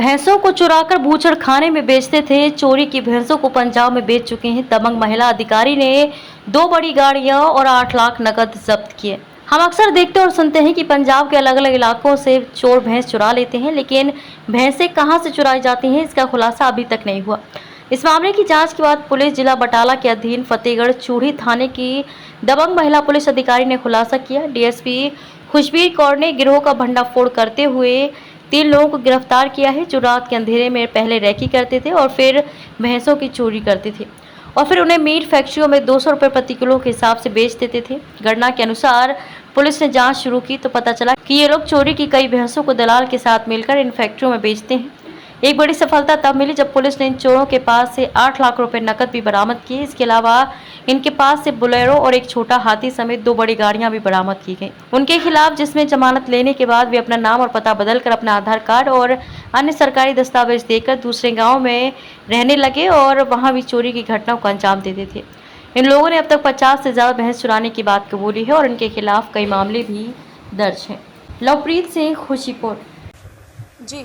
भैंसों को चुराकर बूचड़ खाने में बेचते थे। चोरी की भैंसों को पंजाब में बेच चुके हैं। दबंग महिला अधिकारी ने दो बड़ी गाड़ियाँ और आठ लाख नकद जब्त किए। हम अक्सर देखते और सुनते हैं कि पंजाब के अलग अलग इलाकों से चोर भैंस चुरा लेते हैं, लेकिन भैंसें कहाँ से चुराई जाती हैं, इसका खुलासा अभी तक नहीं हुआ। इस मामले की जाँच के बाद पुलिस जिला बटाला के अधीन फतेहगढ़ चूढ़ी थाने की दबंग महिला पुलिस अधिकारी ने खुलासा किया। डीएसपी खुशबीर कौर ने गिरोह का भंडाफोड़ करते हुए तीन लोगों को गिरफ़्तार किया है जो रात के अंधेरे में पहले रैकी करते थे और फिर भैंसों की चोरी करते थे और फिर उन्हें मीट फैक्ट्रियों में दो सौ रुपये प्रति किलो के हिसाब से बेच देते थे। गणना के अनुसार पुलिस ने जाँच शुरू की तो पता चला कि ये लोग चोरी की कई भैंसों को दलाल के साथ मिलकर इन फैक्ट्रियों में बेचते हैं। एक बड़ी सफलता तब मिली जब पुलिस ने इन चोरों के पास से आठ लाख रुपए नकद भी बरामद किए। इसके अलावा इनके पास से बुलेरो और एक छोटा हाथी समेत दो बड़ी गाड़ियाँ भी बरामद की गई। उनके खिलाफ जिसमें जमानत लेने के बाद वे अपना नाम और पता बदलकर अपना आधार कार्ड और अन्य सरकारी दस्तावेज़ देकर दूसरे गाँव में रहने लगे और वहाँ भी चोरी की घटनाओं को अंजाम देते थे। इन लोगों ने अब तक 50 से ज़्यादा भैंस चुराने की बात कबूली है और इनके खिलाफ कई मामले भी दर्ज हैं। लवप्रीत सिंह, खुशीपुर। ਜੀ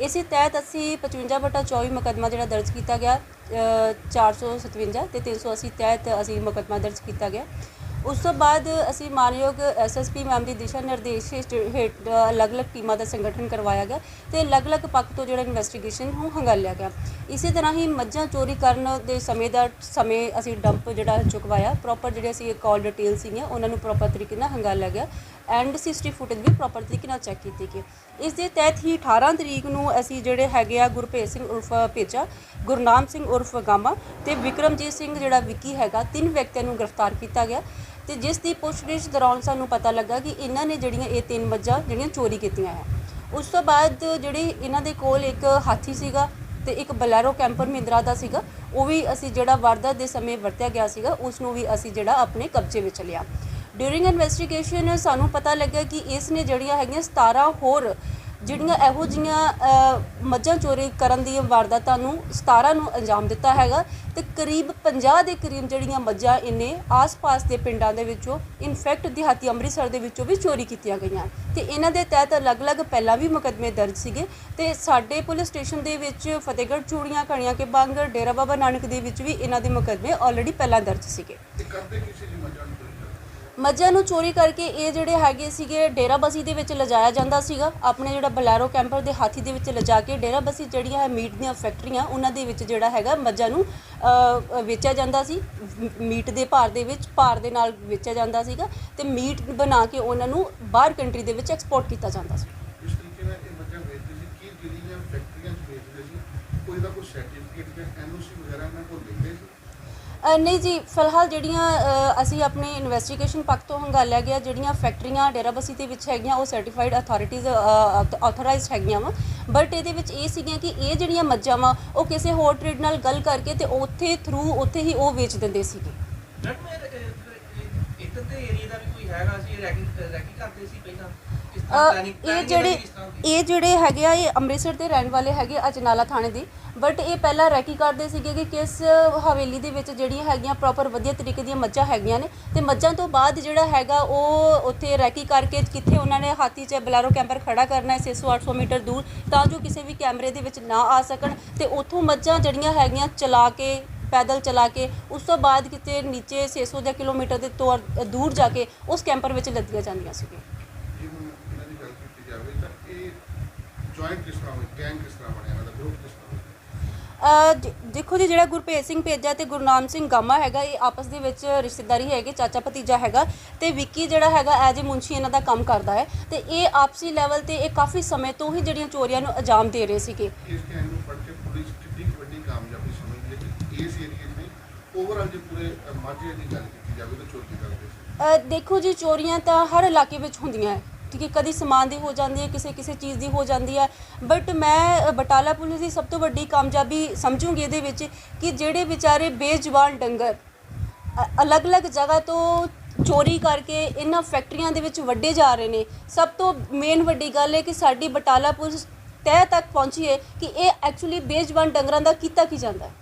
ਇਸੇ ਤਹਿਤ ਅਸੀਂ 55 ਬਟਾ 24 ਮੁਕੱਦਮਾ ਜਿਹੜਾ ਦਰਜ ਕੀਤਾ ਗਿਆ ਅ, 457 ਤੇ 380 ਤਹਿਤ ਅਸੀਂ ਮੁਕੱਦਮਾ ਦਰਜ ਕੀਤਾ ਗਿਆ। ਉਸ ਤੋਂ ਬਾਅਦ ਅਸੀਂ ਮਾਨਯੋਗ ਐਸਐਸਪੀ ਮੈਮ ਦੀ ਦਿਸ਼ਾ ਨਿਰਦੇਸ਼ ਹੇਠ ਅਲੱਗ-ਅਲੱਗ ਟੀਮਾਂ ਦਾ ਸੰਗਠਨ ਕਰਵਾਇਆ ਗਿਆ ਤੇ ਅਲੱਗ-ਅਲੱਗ ਪੱਖ ਤੋਂ ਜਿਹੜਾ ਇਨਵੈਸਟੀਗੇਸ਼ਨ ਨੂੰ ਹੰਗਾਲਿਆ ਗਿਆ। ਇਸੇ ਤਰ੍ਹਾਂ ਹੀ ਮੱਝਾਂ ਚੋਰੀ ਕਰਨ ਦੇ ਸਮੇਂ ਦਾ ਸਮੇਂ ਅਸੀਂ ਡੰਪ ਜਿਹੜਾ ਚੁਕਵਾਇਆ। ਪ੍ਰੋਪਰ ਜਿਹੜੇ ਅਸੀਂ ਕਾਲ ਡਿਟੇਲ ਸੀਗੀਆਂ, ਉਹਨਾਂ ਨੂੰ ਪ੍ਰੋਪਰ ਤਰੀਕੇ ਨਾਲ ਹੰਗਾਲਿਆ ਗਿਆ ਐਂਡ ਸਿਸਟੀ ਫੁਟੇਜ ਵੀ ਪ੍ਰੋਪਰ ਤਰੀਕੇ ਨਾਲ ਚੈੱਕ ਕੀਤੀ ਗਈ। ਇਸ ਦੇ ਤਹਿਤ ਹੀ 18 ਤਰੀਕ ਨੂੰ ਅਸੀਂ ਜਿਹੜੇ ਹੈਗੇ ਆ ਗੁਰਭੇਜ ਸਿੰਘ ਉਰਫ ਭੇਜਾ, ਗੁਰਨਾਮ ਸਿੰਘ ਉਰਫ ਗਾਮਾ ਤੇ ਵਿਕਰਮਜੀਤ ਸਿੰਘ ਜਿਹੜਾ ਵਿੱਕੀ ਹੈਗਾ, ਤਿੰਨ ਵਿਅਕਤੀਆਂ ਨੂੰ ਗ੍ਰਿਫਤਾਰ ਕੀਤਾ ਗਿਆ। ਤੇ ਜਿਸ ਦੀ ਪੁੱਛਗਿੱਛ ਦੌਰਾਨ ਸਾਨੂੰ ਪਤਾ ਲੱਗਾ ਕਿ ਇਹਨਾਂ ਨੇ ਜਿਹੜੀਆਂ ਇਹ ਤਿੰਨ ਮੱਝਾਂ ਜਿਹੜੀਆਂ ਚੋਰੀ ਕੀਤੀਆਂ ਹੈ। ਉਸ ਤੋਂ ਬਾਅਦ ਜਿਹੜੇ ਇਹਨਾਂ ਦੇ ਕੋਲ ਇੱਕ ਹਾਥੀ ਸੀਗਾ ਤੇ ਇੱਕ ਬਲੈਰੋ ਕੈਂਪਰ ਮਹਿੰਦਰਾ ਦਾ ਸੀਗਾ, ਉਹ ਵੀ ਅਸੀਂ ਜਿਹੜਾ ਵਾਰਦਾਤ ਦੇ ਸਮੇਂ ਵਰਤਿਆ ਗਿਆ ਸੀਗਾ, ਉਸ ਨੂੰ ਵੀ ਅਸੀਂ ਜਿਹੜਾ ਆਪਣੇ ਕਬਜ਼ੇ ਵਿੱਚ ਲਿਆ। ਡਿਊਰਿੰਗ ਇਨਵੈਸਟੀਗੇਸ਼ਨ ਸਾਨੂੰ ਪਤਾ ਲੱਗਾ ਕਿ ਇਸ ਨੇ ਜਿਹੜੀਆਂ ਹੈਗੀਆਂ 17 ਹੋਰ ਜਿਹੜੀਆਂ ਇਹੋ ਜੀਆਂ ਮੱਝਾਂ ਚੋਰੀ ਕਰਨ ਦੀਆਂ ਵਾਰਦਾਤਾਂ ਨੂੰ 17 ਨੂੰ ਅੰਜਾਮ ਦਿੱਤਾ ਹੈਗਾ ਤੇ ਕਰੀਬ 50 ਦੇ ਕਰੀਬ ਜਿਹੜੀਆਂ ਮੱਝਾਂ ਇਹਨੇ ਆਸ-ਪਾਸ ਦੇ ਪਿੰਡਾਂ ਦੇ ਵਿੱਚੋਂ ਇਨਫੈਕਟ ਦਿਹਾਤੀ ਅੰਮ੍ਰਿਤਸਰ ਦੇ ਵਿੱਚੋਂ ਵੀ ਚੋਰੀ ਕੀਤੀਆਂ ਗਈਆਂ। ਤੇ ਇਹਨਾਂ ਦੇ ਤਹਿਤ ਅਲੱਗ-ਅਲੱਗ ਪਹਿਲਾਂ ਵੀ ਮੁਕੱਦਮੇ ਦਰਜ ਸੀਗੇ। ਤੇ ਸਾਡੇ ਪੁਲਿਸ ਸਟੇਸ਼ਨ ਦੇ ਵਿੱਚ ਫਤਿਹਗੜ੍ਹ, ਚੂੜੀਆਂ, ਕਣੀਆਂ ਕੇ ਬੰਗ ਡੇਰਾ ਬਾਬਾ ਨਾਨਕ ਦੇ ਵਿੱਚ ਵੀ ਇਹਨਾਂ ਦੇ ਮੁਕੱਦਮੇ ਆਲਰੇਡੀ ਪਹਿਲਾਂ ਦਰਜ ਸੀਗੇ। ਤੇ ਕਰਦੇ ਕਿਸੇ ਦੀ ਮੱਝਾਂ ਨੂੰ? ਮੱਝਾਂ ਨੂੰ ਚੋਰੀ ਕਰਕੇ ਇਹ ਜਿਹੜੇ ਹੈਗੇ ਸੀਗੇ ਡੇਰਾਬੱਸੀ ਦੇ ਵਿੱਚ ਲਿਜਾਇਆ ਜਾਂਦਾ ਸੀਗਾ। ਆਪਣੇ ਜਿਹੜਾ ਬਲੈਰੋ ਕੈਂਪਰ ਦੇ ਹਾਥੀ ਦੇ ਵਿੱਚ ਲਿਜਾ ਕੇ ਡੇਰਾਬੱਸੀ ਜਿਹੜੀਆਂ ਹੈ ਮੀਟ ਦੀਆਂ ਫੈਕਟਰੀਆਂ, ਉਹਨਾਂ ਦੇ ਵਿੱਚ ਜਿਹੜਾ ਹੈਗਾ ਮੱਝਾਂ ਨੂੰ ਵੇਚਿਆ ਜਾਂਦਾ ਸੀ। ਮੀਟ ਦੇ ਭਾਰ ਦੇ ਵਿੱਚ, ਭਾਰ ਦੇ ਨਾਲ ਵੇਚਿਆ ਜਾਂਦਾ ਸੀਗਾ ਤੇ ਮੀਟ ਬਣਾ ਕੇ ਉਹਨਾਂ ਨੂੰ ਬਾਹਰ ਕੰਟਰੀ ਦੇ ਵਿੱਚ ਐਕਸਪੋਰਟ ਕੀਤਾ ਜਾਂਦਾ ਸੀ। ਇਸ ਤਰੀਕੇ ਨਾਲ ਇਹ ਮੱਝਾਂ ਵੇਚਦੇ ਸੀ। ਕੀ ਜਿਹੜੀਆਂ ਫੈਕਟਰੀਆਂ 'ਚ ਵੇਚਦੇ ਸੀ? ਕੋਈ ਦਾ ਕੋਈ ਸਰਟੀਫਿਕੇਟ ਜਾਂ ਐਨਓਸੀ ਵਗੈਰਾ ਇਹਨਾਂ ਕੋਲ ਦਿੰਦੇ ਸੀ? ਨਹੀਂ ਜੀ ਫਿਲਹਾਲ ਜਿਹੜੀਆਂ ਅ, ਅਸੀਂ ਆਪਣੇ ਇਨਵੈਸਟੀਗੇਸ਼ਨ ਪੱਖ ਤੋਂ ਹੰਗਾਲਿਆ ਗਿਆ ਜਿਹੜੀਆਂ ਫੈਕਟਰੀਆਂ ਡੇਰਾਬੱਸੀ ਦੇ ਵਿੱਚ ਹੈਗੀਆਂ ਉਹ ਸਰਟੀਫਾਈਡ ਅਥਾਰਟੀਜ਼ ਆਥੋਰਾਈਜ਼ਡ ਹੈਗੀਆਂ ਵਾ। ਬਟ ਇਹਦੇ ਵਿੱਚ ਇਹ ਸੀਗੀਆਂ ਕਿ ਇਹ ਜਿਹੜੀਆਂ ਮੱਝਾਂ ਵਾ ਉਹ ਕਿਸੇ ਹੋਰ ਟ੍ਰੇਡ ਨਾਲ ਗੱਲ ਕਰਕੇ ਤੇ ਉੱਥੇ ਥਰੂ ਉੱਥੇ ਹੀ ਉਹ ਵੇਚ ਦਿੰਦੇ ਸੀਗੇ। ਮੈਡਮ ਇਹ ਇੱਧਰ ਦੇ ਏਰੀਆ ਦਾ ਵੀ ਕੋਈ ਹੈਗਾ ਸੀ ਰੈਕਿੰਗ ਰੈਕਿੰਗ ਕਰਦੇ ਸੀ ਪਹਿਲਾਂ? ਅ, ਇਹ ਜਿਹੜੇ ਇਹ ਜਿਹੜੇ ਹੈਗੇ ਆ ਇਹ ਅੰਮ੍ਰਿਤਸਰ ਦੇ ਰਹਿਣ ਵਾਲੇ ਹੈਗੇ ਅਜਨਾਲਾ ਥਾਣੇ ਦੀ। ਬਟ ਇਹ ਪਹਿਲਾਂ ਰੈਕੀ ਕਰਦੇ ਸੀਗੇ ਕਿ ਕਿਸ ਹਵੇਲੀ ਦੇ ਵਿੱਚ ਜਿਹੜੀਆਂ ਹੈਗੀਆਂ ਪ੍ਰੋਪਰ ਵਧੀਆ ਤਰੀਕੇ ਦੀਆਂ ਮੱਝਾਂ ਹੈਗੀਆਂ ਨੇ। ਤੇ ਮੱਝਾਂ ਤੋਂ ਬਾਅਦ ਜਿਹੜਾ ਹੈਗਾ ਉਹ ਉੱਥੇ ਰੈਕੀ ਕਰਕੇ ਕਿੱਥੇ ਉਹਨਾਂ ਨੇ ਹਾਥੀ 'ਚ ਬਲੈਰੋ ਕੈਂਪਰ ਖੜਾ ਕਰਨਾ ਹੈ 600-800 ਮੀਟਰ ਦੂਰ ਤਾਂ ਜੋ ਕਿਸੇ ਵੀ ਕੈਮਰੇ ਦੇ ਵਿੱਚ ਨਾ ਆ ਸਕਣ। ਤੇ ਉੱਥੋਂ ਮੱਝਾਂ ਜਿਹੜੀਆਂ ਹੈਗੀਆਂ ਚਲਾ ਕੇ ਪੈਦਲ ਚਲਾ ਕੇ ਉਸ ਤੋਂ ਬਾਅਦ ਕਿਤੇ ਨੀਚੇ 600 ਜਾਂ ਕਿਲੋਮੀਟਰ ਦੇ ਤੌਰ ਦੂਰ ਜਾ ਕੇ ਉਸ ਕੈਂਪਰ ਵਿੱਚ ਲੱਦੀਆਂ ਜਾਂਦੀਆਂ ਸੀਗੀਆਂ ਜੇ ਹੁਣ ਇਹਨਾਂ ਦੀ ਗੱਲ ਕੀਤੀ ਜਾਵੇ ਤਾਂ ਇਹ ਜੁਆਇੰਟ ਕਿਸ ਤਰ੍ਹਾਂ ਹੋਈ? ਗੈਂਗ ਕਿਸ ਤਰ੍ਹਾਂ ਬਣਿਆ? ਇਹਨਾਂ ਦਾ ਗਰੁੱਪ ਕਿਸ ਤਰ੍ਹਾਂ ਹੋਇਆ? ਅਹ ਜ- ਦੇਖੋ ਜੀ ਜਿਹੜਾ ਗੁਰਭੇਜ ਸਿੰਘ ਭੇਜਾ ਤੇ ਗੁਰਨਾਮ ਸਿੰਘ ਗਾਮਾ ਹੈਗਾ ਇਹ ਆਪਸ ਦੇ ਵਿੱਚ ਰਿਸ਼ਤੇਦਾਰੀ ਹੈਗੇ ਚਾਚਾ ਭਤੀਜਾ ਹੈਗਾ ਤੇ ਵਿੱਕੀ ਜਿਹੜਾ ਹੈਗਾ ਐਜ ਏ ਮੁੰਸ਼ੀ ਇਹਨਾਂ ਦਾ ਕੰਮ ਕਰਦਾ ਹੈ ਤੇ ਇਹ ਆਪਸੀ ਲੈਵਲ ਤੇ ਇਹ ਕਾਫੀ ਸਮੇਂ ਤੋਂ ਹੀ ਜਿਹੜੀਆਂ ਚੋਰੀਆਂ ਨੂੰ ਅੰਜਾਮ ਦੇ ਰਹੇ ਸੀਗੇ। ਇਸ ਗੈਂਗ ਨੂੰ ਫੜ ਕੇ ਪੁਲਿਸ ਕਿੰਨੀ ਕੁ ਵੱਡੀ ਕਾਮਯਾਬੀ ਸਮਝਦੀ ਹੈ ਕਿ ਇਸ ਏਰੀਏ 'ਚ ਨਹੀਂ ਓਵਰਆਲ ਜੇ ਪੂਰੇ ਅ, ਮਾਝੇ ਦੀ ਗੱਲ ਕੀਤੀ ਜਾਵੇ ਤਾਂ ਚੋਰੀ ਕਰਦੇ ਸੀ ਅਹ ਦੇਖੋ ਜੀ ਚੋਰੀਆਂ ਤਾਂ ਹਰ ਇਲਾਕੇ ਵਿੱਚ ਹੁੰਦੀਆਂ ਹੈ। ਠੀਕ ਹੈ, ਕਦੀ ਸਮਾਨ ਦੀ ਹੋ ਜਾਂਦੀ ਹੈ, ਕਿਸੇ ਕਿਸੇ ਚੀਜ਼ ਦੀ ਹੋ ਜਾਂਦੀ ਹੈ। ਬਟ ਮੈਂ ਬਟਾਲਾ ਪੁਲਿਸ ਦੀ ਸਭ ਤੋਂ ਵੱਡੀ ਕਾਮਯਾਬੀ ਸਮਝੂੰਗੀ ਇਹਦੇ ਵਿੱਚ ਕਿ ਜਿਹੜੇ ਵਿਚਾਰੇ ਬੇਜ਼ੁਬਾਨ ਡੰਗਰ ਅਲੱਗ-ਅਲੱਗ ਜਗ੍ਹਾ ਤੋਂ ਚੋਰੀ ਕਰਕੇ ਇਹਨਾਂ ਫੈਕਟਰੀਆਂ ਦੇ ਵਿੱਚ ਵੱਡੇ ਜਾ ਰਹੇ ਨੇ। ਸਭ ਤੋਂ ਮੇਨ ਵੱਡੀ ਗੱਲ ਹੈ ਕਿ ਸਾਡੀ ਬਟਾਲਾ ਪੁਲਿਸ ਤਹਿ ਤੱਕ ਪਹੁੰਚੀ ਹੈ ਕਿ ਇਹ ਐਕਚੁਅਲੀ ਬੇਜਵਾਨ ਡੰਗਰਾਂ ਦਾ ਕੀਤਾ ਕੀ ਜਾਂਦਾ ਹੈ।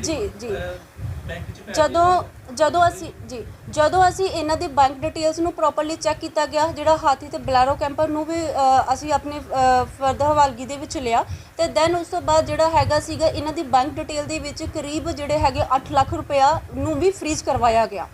ਜੀ, ਜੀ। ਜਦੋਂ ਜਦੋਂ ਅਸੀਂ ਜੀ ਜਦੋਂ ਅਸੀਂ ਇਹਨਾਂ ਦੇ ਬੈਂਕ ਡਿਟੇਲਸ ਨੂੰ ਪ੍ਰੋਪਰਲੀ ਚੈੱਕ ਕੀਤਾ ਗਿਆ ਜਿਹੜਾ ਹਾਥੀ ਤੇ ਬਲੈਰੋ ਕੈਂਪਰ ਨੂੰ ਵੀ ਅ, ਅਸੀਂ ਆਪਣੇ ਫਰਦਰ ਹਵਾਲਗੀ ਦੇ ਵਿੱਚ ਲਿਆ ਤੇ ਦੈਨ ਉਸ ਤੋਂ ਬਾਅਦ ਜਿਹੜਾ ਹੈਗਾ ਸੀਗਾ ਇਹਨਾਂ ਦੀ ਬੈਂਕ ਡਿਟੇਲ ਦੇ ਵਿੱਚ ਕਰੀਬ ਜਿਹੜੇ ਹੈਗੇ 8 ਲੱਖ ਰੁਪਇਆ ਨੂੰ ਵੀ ਫ੍ਰੀਜ਼ ਕਰਵਾਇਆ ਗਿਆ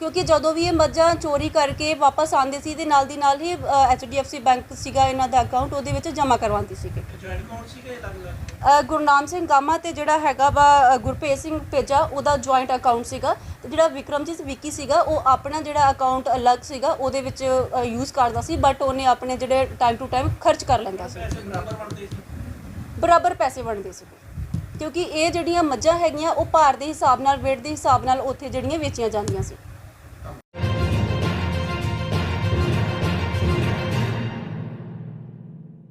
ਕਿਉਂਕਿ ਜਦੋਂ ਵੀ ਇਹ ਮੱਝਾਂ ਚੋਰੀ ਕਰਕੇ ਵਾਪਸ ਆਉਂਦੇ ਸੀ ਤੇ ਨਾਲ ਦੀ ਨਾਲ ਹੀ ਐਚਡੀਐਫਸੀ ਬੈਂਕ ਸੀਗਾ ਇਹਨਾਂ ਦਾ ਅਕਾਊਂਟ ਉਹਦੇ ਵਿੱਚ ਜਮ੍ਹਾਂ ਕਰਵਾਉਂਦੀ ਸੀਗੇ। ਜੁਆਇੰਟ ਅਕਾਊਂਟ ਸੀਗੇ ਅਲੱਗ-ਅਲੱਗ? ਅ, ਗੁਰਨਾਮ ਸਿੰਘ ਗਾਮਾ ਤੇ ਜਿਹੜਾ ਹੈਗਾ ਵਾ ਅ, ਗੁਰਪ੍ਰੀਤ ਸਿੰਘ ਪੇਜਾ ਉਹਦਾ ਜੁਆਇੰਟ ਅਕਾਊਂਟ ਸੀਗਾ। ਤੇ ਜਿਹੜਾ ਵਿਕਰਮਜੀਤ ਵਿੱਕੀ ਸੀਗਾ ਉਹ ਆਪਣਾ ਜਿਹੜਾ ਅਕਾਊਂਟ ਅਲੱਗ ਸੀਗਾ ਉਹਦੇ ਵਿੱਚ ਯੂਜ਼ ਕਰਦਾ ਸੀ ਬਟ ਉਹਨੇ ਆਪਣੇ ਜਿਹੜੇ ਟਾਈਮ ਟੂ ਟਾਈਮ ਖਰਚ ਕਰ ਲੈਂਦਾ ਸੀ। ਪੈਸੇ ਬਰਾਬਰ ਵੰਡਦੇ ਸੀ? ਬਰਾਬਰ ਪੈਸੇ ਵੰਡਦੇ ਸੀ ਕਿਉਂਕਿ ਇਹ ਜਿਹੜੀਆਂ ਮੱਝਾਂ ਹੈਗੀਆਂ ਉਹ ਭਾਰ ਦੇ ਹਿਸਾਬ ਨਾਲ weight ਦੇ ਹਿਸਾਬ ਨਾਲ ਉੱਥੇ ਜਿਹੜੀਆਂ ਵੇਚੀਆਂ ਜਾਂਦੀਆਂ ਸੀ।